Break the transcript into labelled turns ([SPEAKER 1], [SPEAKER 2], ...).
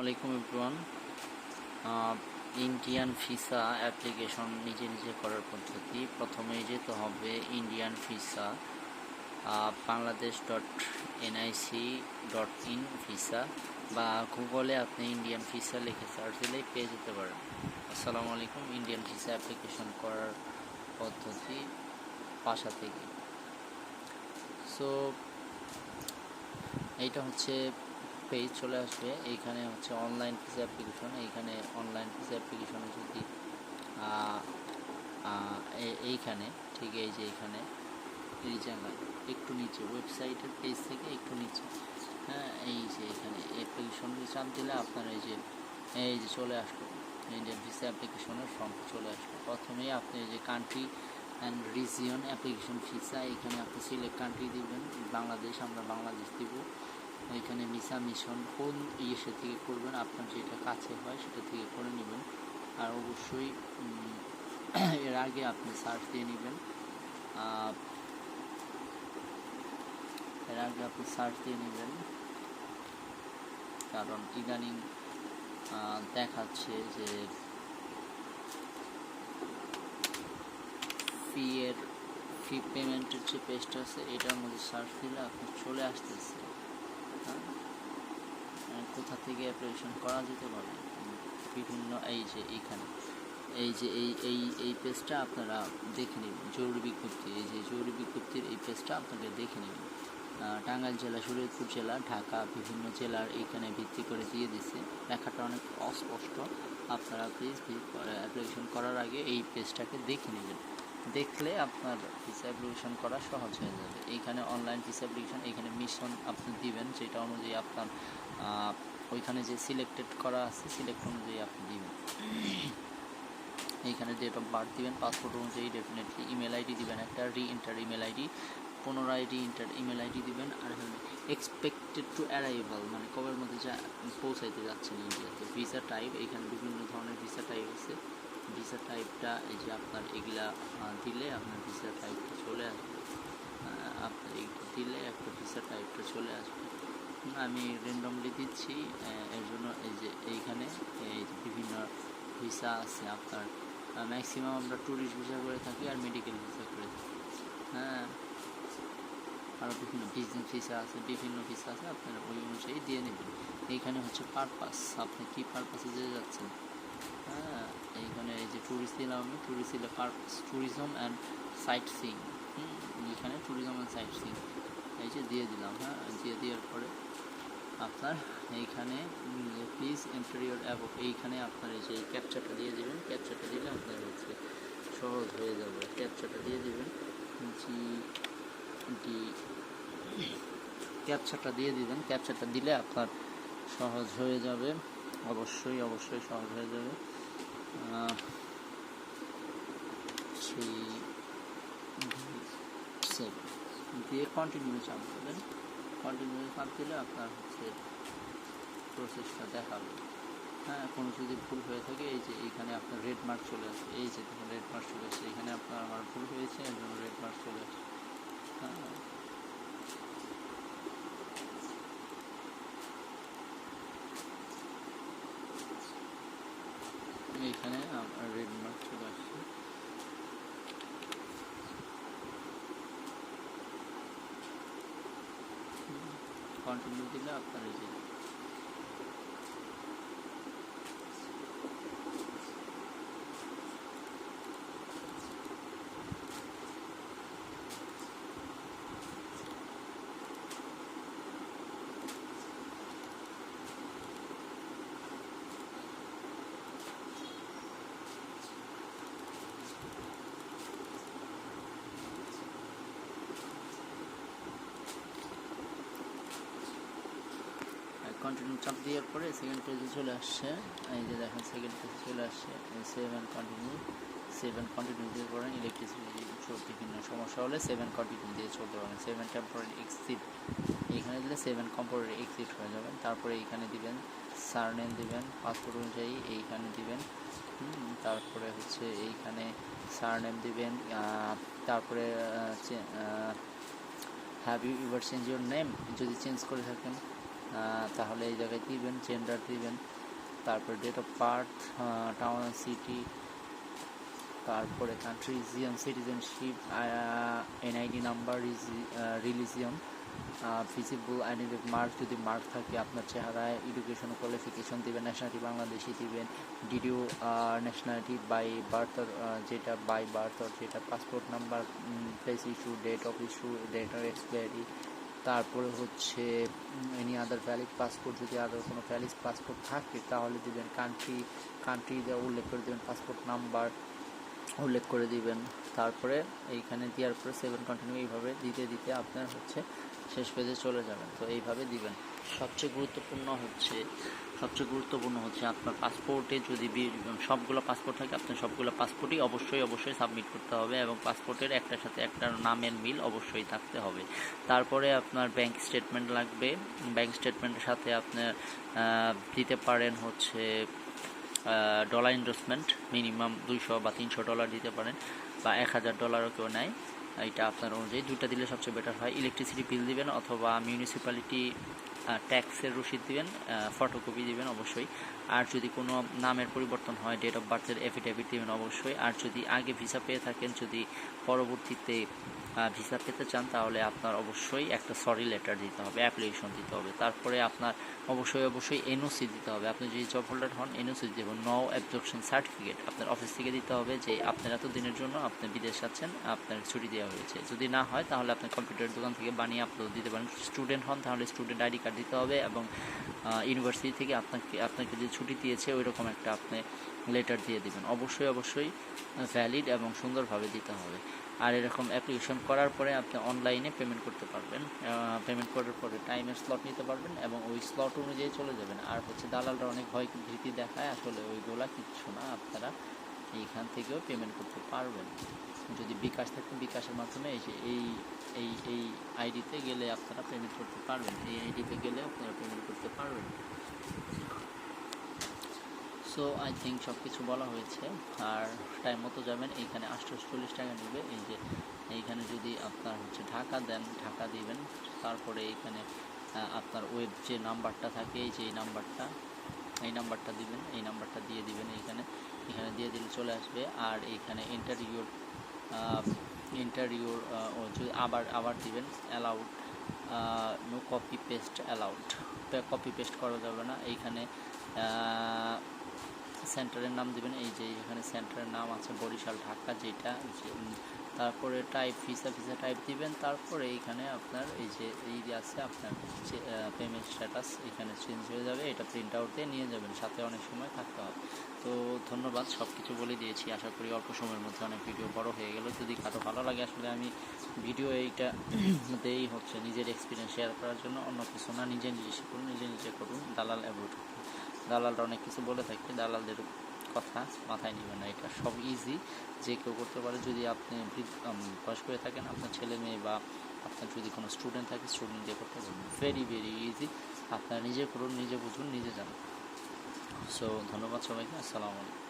[SPEAKER 1] আলাইকুম everyone. Indian visa application নিজে নিজে করার পদ্ধতি। প্রথমে যেতে হবে Indian visa Bangladesh dot NIC dot in visa বা গুগলে আপনি ইন্ডিয়ান ভিসা লিখে সার্চ দিলেই পেয়ে যেতে পারেন। আসসালামু আলাইকুম ইন্ডিয়ান ভিসা অ্যাপ্লিকেশন করার পদ্ধতি বাসা থেকে। সো এইটা হচ্ছে পেজ চলে আসবে। এইখানে হচ্ছে অনলাইন ভিসা অ্যাপ্লিকেশন এইখানে অনলাইন ভিসা অ্যাপ্লিকেশনে যদি এইখানে, ঠিক এই যে এইখানে, এই জায়গায় একটু নিচে ওয়েবসাইটের পেজ থেকে একটু নিচে হ্যাঁ এই যে এখানে অ্যাপ্লিকেশন চাপ দিলে আপনার এই যে এই যে চলে আসলো ইন্ডিয়ান ভিসা অ্যাপ্লিকেশনের ফর্ম চলে আসলো প্রথমেই আপনি এই যে country and region application visa এখানে আপনি সিলেক্ট কান্ট্রি দিবেন, বাংলাদেশ, আমরা বাংলাদেশ দিব। এখানে ভিসা মিশন কোন ইয়ে থেকে করবেন, আপনার যেটা কাছে হয় সেটা থেকে করে নেবেন। আর অবশ্যই এর আগে আপনি সার্চ দিয়ে নেবেন। এর আগে আপনি সার্চ দিয়ে নেবেন। কারণ ইদানিং দেখাচ্ছে যে ফি এর, ফি পেমেন্টের যে পেজটা আছে, এটার মধ্যে সার্চ দিলে আপনি চলে আসতেছে। আহ, কোথা থেকে অ্যাপ্লিকেশন করা যেতে পারে? বিভিন্ন এই যে এইখানে এই যে এই এই এই পেজটা আপনারা দেখে নেবেন জরুরি বিজ্ঞপ্তি এই যে জরুরি বিজ্ঞপ্তির এই পেজটা আপনাদের দেখে নেবেন। টাঙ্গাইল জেলা শরীয়তপুর জেলা ঢাকা বিভিন্ন জেলার এইখানে ভিত্তি করে দিয়ে দিছে। লেখাটা অনেক অস্পষ্ট। আপনারা প্লিজ অ্যাপ্লিকেশন করার আগে এই পেজটাকে দেখে নেবেন। দেখলে আপনার ভিসা অ্যাপ্লিকেশন করা সহজ হয়ে যাবে। এইখানে অনলাইন ভিসা অ্যাপ্লিকেশন এইখানে মিশন আপনি দিবেন সেটা অনুযায়ী আপনার ওইখানে যে সিলেক্টেড করা আছে সিলেক্ট অনুযায়ী আপনি দিবেন। এইখানে ডেট অফ বার্থ দিবেন পাসপোর্ট অনুযায়ী ডেফিনেটলি ইমেল আইডি দিবেন, একটা রি ইন্টার ইমেল আইডি পুনরায় রি ইন্টার ইমেল আইডি দিবেন, আর এক্সপেক্টেড টু অ্যারাইভাল মানে কবের মধ্যে যা পৌঁছাইতে যাচ্ছেন ইন্ডিয়াতে ভিসা টাইপ এখানে বিভিন্ন ধরনের ভিসা টাইপ আছে। ভিসা টাইপটা এই যে আপনার এগুলা দিলে আপনার ভিসা টাইপটা চলে আসবে। আপনার এইটা দিলে একটা ভিসা টাইপটা চলে আসবে। আমি র্যান্ডমলি দিচ্ছি এর জন্য এই যে এইখানে, এই বিভিন্ন ভিসা আছে আপনার ম্যাক্সিমাম আমরা ট্যুরিস্ট ভিসা করে থাকি আর মেডিকেল ভিসা করে থাকি। হ্যাঁ। আরও বিভিন্ন বিজনেস ভিসা আছে, বিভিন্ন ভিসা আছে, আপনারা ওই অনুযায়ী দিয়ে নেবেন। এইখানে হচ্ছে পারপাস আপনি কী পারপাসে যেতে যাচ্ছেন? হ্যাঁ এইখানে এই যে ট্যুরিস্ট দিলাম আমি ট্যুরিস্ট দিলে purpose tourism and sightseeing এখানে ট্যুরিজম অ্যান্ড সাইট সিং এই যে দিয়ে দিলাম হ্যাঁ দিয়ে দেওয়ার পরে আপনার এইখানে প্লিজ ইন্টেরিয়র অ্যাবক এইখানে আপনার এই যে ক্যাপচারটা দিয়ে দেবেন ক্যাপচারটা দিলে আপনার হচ্ছে সহজ হয়ে যাবে ক্যাপচারটা দিয়ে দেবেন জি ডি ক্যাপচারটা দিয়ে দিবেন ক্যাপচারটা দিলে আপনার সহজ হয়ে যাবে। অবশ্যই অবশ্যই সহজ হয়ে যাবে। সেভেন দিয়ে কন্টিনিউ চাপ দেবেন কন্টিনিউ চাপ দিলে আপনার হচ্ছে প্রসেসটা দেখাবে। হ্যাঁ কোনো যদি ভুল হয়ে থাকে, এই যে এইখানে আপনার রেড মার্ক চলে আসে, এই যে রেড মার্ক চলে আসছে এখানে আপনার আমার ভুল হয়েছে এর জন্য রেড মার্ক চলে আসছে হ্যাঁ এইখানে আমার রেড মার্ক চলে আসছে কন্টিনিউ চাপ দেওয়ার পরে সেকেন্ড পেজে চলে আসছে। এই যে দেখেন সেকেন্ড পেজে চলে আসছে। সেভেন কন্টিনিউ সেভেন কন্টিনিউ দিয়ে করেন ইলেকট্রিসিটি বিভিন্ন সমস্যা হলে সেভেন কন্টিনিউ দিয়ে চলতে পারেন সেভেন টেম্পোরারি এক্সিট এখানে দিলে সেভেন কম্পোরারি এক্সিট হয়ে যাবেন তারপরে এইখানে দিবেন সারনেম দিবেন পাসপোর্ট অনুযায়ী এইখানে দিবেন। তারপরে হচ্ছে এইখানে সারনেম দিবেন। তারপরে have you ever change your name যদি চেঞ্জ করে থাকেন। তাহলে এই জায়গায় দিবেন জেন্ডার দিবেন তারপর date of birth town and city তারপরে country region citizenship NID number religion visible identity mark যদি মার্ক থাকে আপনার চেহারায় এডুকেশন কোয়ালিফিকেশন দিবেন ন্যাশনালিটি বাংলাদেশি দিবেন ডিডিও ন্যাশনালিটি বাই বার্থ যেটা বাই বার্থ যেটা passport number place issue date of issue date of expiry তারপরে হচ্ছে এনি আদার ভ্যালিড পাসপোর্ট যদি আদার কোনো ভ্যালিড পাসপোর্ট থাকে, তাহলে দেবেন কান্ট্রি কান্ট্রি উল্লেখ করে দেবেন পাসপোর্ট নাম্বার উল্লেখ করে দিবেন। তারপরে এইখানে দেওয়ার পরে সেভেন কন্টিনিউ এইভাবে দিতে দিতে আপনার হচ্ছে শেষ পেজে চলে যাবেন। তো এইভাবে দিবেন। সবচেয়ে গুরুত্বপূর্ণ হচ্ছে সবচেয়ে গুরুত্বপূর্ণ হচ্ছে আপনার পাসপোর্টে যদি সবগুলো পাসপোর্ট থাকে, আপনার সবগুলো পাসপোর্টই অবশ্যই অবশ্যই সাবমিট করতে হবে এবং পাসপোর্টের একটার সাথে একটা নামের মিল অবশ্যই থাকতে হবে। তারপরে আপনার ব্যাংক স্টেটমেন্ট লাগবে। ব্যাংক স্টেটমেন্টের সাথে আপনার দিতে পারেন হচ্ছে ডলার ইনভেস্টমেন্ট মিনিমাম দুইশো বা তিনশো ডলার দিতে পারেন বা এক হাজার ডলারও কেউ নেয়। এটা আপনার অনুযায়ী। দুটা দিলে সবচেয়ে বেটার হয়। ইলেকট্রিসিটি বিল দিবেন অথবা মিউনিসিপ্যালিটি ট্যাক্সের রসিদ দিবেন ফটোকপি দিবেন অবশ্যই। আর যদি কোনো নামের পরিবর্তন হয় ডেট অফ বার্থের এফিডেভিট দিবেন অবশ্যই। আর যদি আগে ভিসা পেয়ে থাকেন, যদি পরবর্তীতে ভিসা পেতে চান, তাহলে আপনার অবশ্যই একটা সরি লেটার দিতে হবে অ্যাপ্লিকেশন দিতে হবে। তারপরে আপনার অবশ্যই অবশ্যই এনওসি দিতে হবে। আপনি যদি জব হোল্ডার হন এনওসি দিতে হবে নো অ্যাবজর্পশন সার্টিফিকেট আপনার অফিস থেকে দিতে হবে যে আপনার এত দিনের জন্য আপনি বিদেশ আছেন আপনার ছুটি দেওয়া হয়েছে। যদি না হয়, তাহলে আপনি কম্পিউটার দোকান থেকে বানিয়ে আপলোড দিতে পারেন। স্টুডেন্ট হন, তাহলে স্টুডেন্ট আইডি কার্ড দিতে হবে এবং ইউনিভার্সিটি থেকে আপনাকে আপনাকে যে ছুটি দিয়েছে ওই রকম একটা আপনি লেটার দিয়ে দিবেন। অবশ্যই অবশ্যই ভ্যালিড এবং সুন্দরভাবে দিতে হবে। আর এরকম অ্যাপ্লিকেশন করার পরে আপনি অনলাইনে পেমেন্ট করতে পারবেন। পেমেন্ট করার পরে টাইমের স্লট নিতে পারবেন এবং ওই স্লট অনুযায়ী চলে যাবেন। আর হচ্ছে দালালরা অনেক ভয় ভীতি দেখায়, আসলে ওইগুলা কিচ্ছু না, আপনারা এইখান থেকেও পেমেন্ট করতে পারবেন। যদি বিকাশ থাকে, বিকাশের মাধ্যমে এই এই এই আইডিতে গেলে আপনারা পেমেন্ট করতে পারবেন। এই আইডিতে গেলে আপনারা পেমেন্ট করতে পারবেন সো আই থিঙ্ক সব কিছু বলা হয়েছে। আর টাইম মতো যাবেন, এইখানে আটশোচল্লিশ টাকা নেবে। এই যে, এইখানে যদি আপনার হচ্ছে ঢাকা দেন, ঢাকা দিবেন। তারপরে এইখানে আপনার ওয়েব যে নাম্বারটা থাকে, এই যে এই নাম্বারটা এই নাম্বারটা দিবেন, এই নাম্বারটা দিয়ে দিবেন এইখানে। এখানে দিয়ে দিলে চলে আসবে। আর এইখানে ইন্টারভিউর ইন্টারভিউর আবার আবার দিবেন allowed no copy paste allowed copy paste করা যাবে না। এইখানে সেন্টারের নাম দিবেন, এই যে এখানে সেন্টারের নাম আছে বরিশাল, ঢাকা যেটা তারপরে টাইপ ভিসা ভিসা টাইপ দিবেন, তারপরে এইখানে আপনার এই যে এই যে আছে আপনার পেমেন্ট স্ট্যাটাস এখানে চেঞ্জ হয়ে যাবে, এটা প্রিন্ট আউট দিয়ে নিয়ে যাবেন, সাথে অনেক সময় থাকতে হবে। তো ধন্যবাদ সব কিছু বলে দিয়েছি, আশা করি অল্প সময়ের মধ্যে অনেক ভিডিও বড় হয়ে গেল, যদি কারও ভালো লাগে আসলে আমি ভিডিও এইটা দেই হচ্ছে নিজের এক্সপিরিয়েন্স শেয়ার করার জন্য, অন্য কিছু না, নিজে নিজে শিখুন, নিজে নিজে করুন, দালাল অ্যাভয়েড দালালরা অনেক কিছু বলে থাকে, দালালদের কথা মাথায় নিবে না, এটা সব ইজি যে কেউ করতে পারে। যদি আপনি বয়স করে থাকেন, আপনার ছেলে মেয়ে বা আপনার যদি কোনো স্টুডেন্ট থাকে স্টুডেন্ট দিয়ে করতে পারবেন ভেরি ভেরি ইজি আপনারা নিজে করুন, নিজে বুঝুন, নিজে জানুন। সো ধন্যবাদ সবাইকে, আসসালামু আলাইকুম।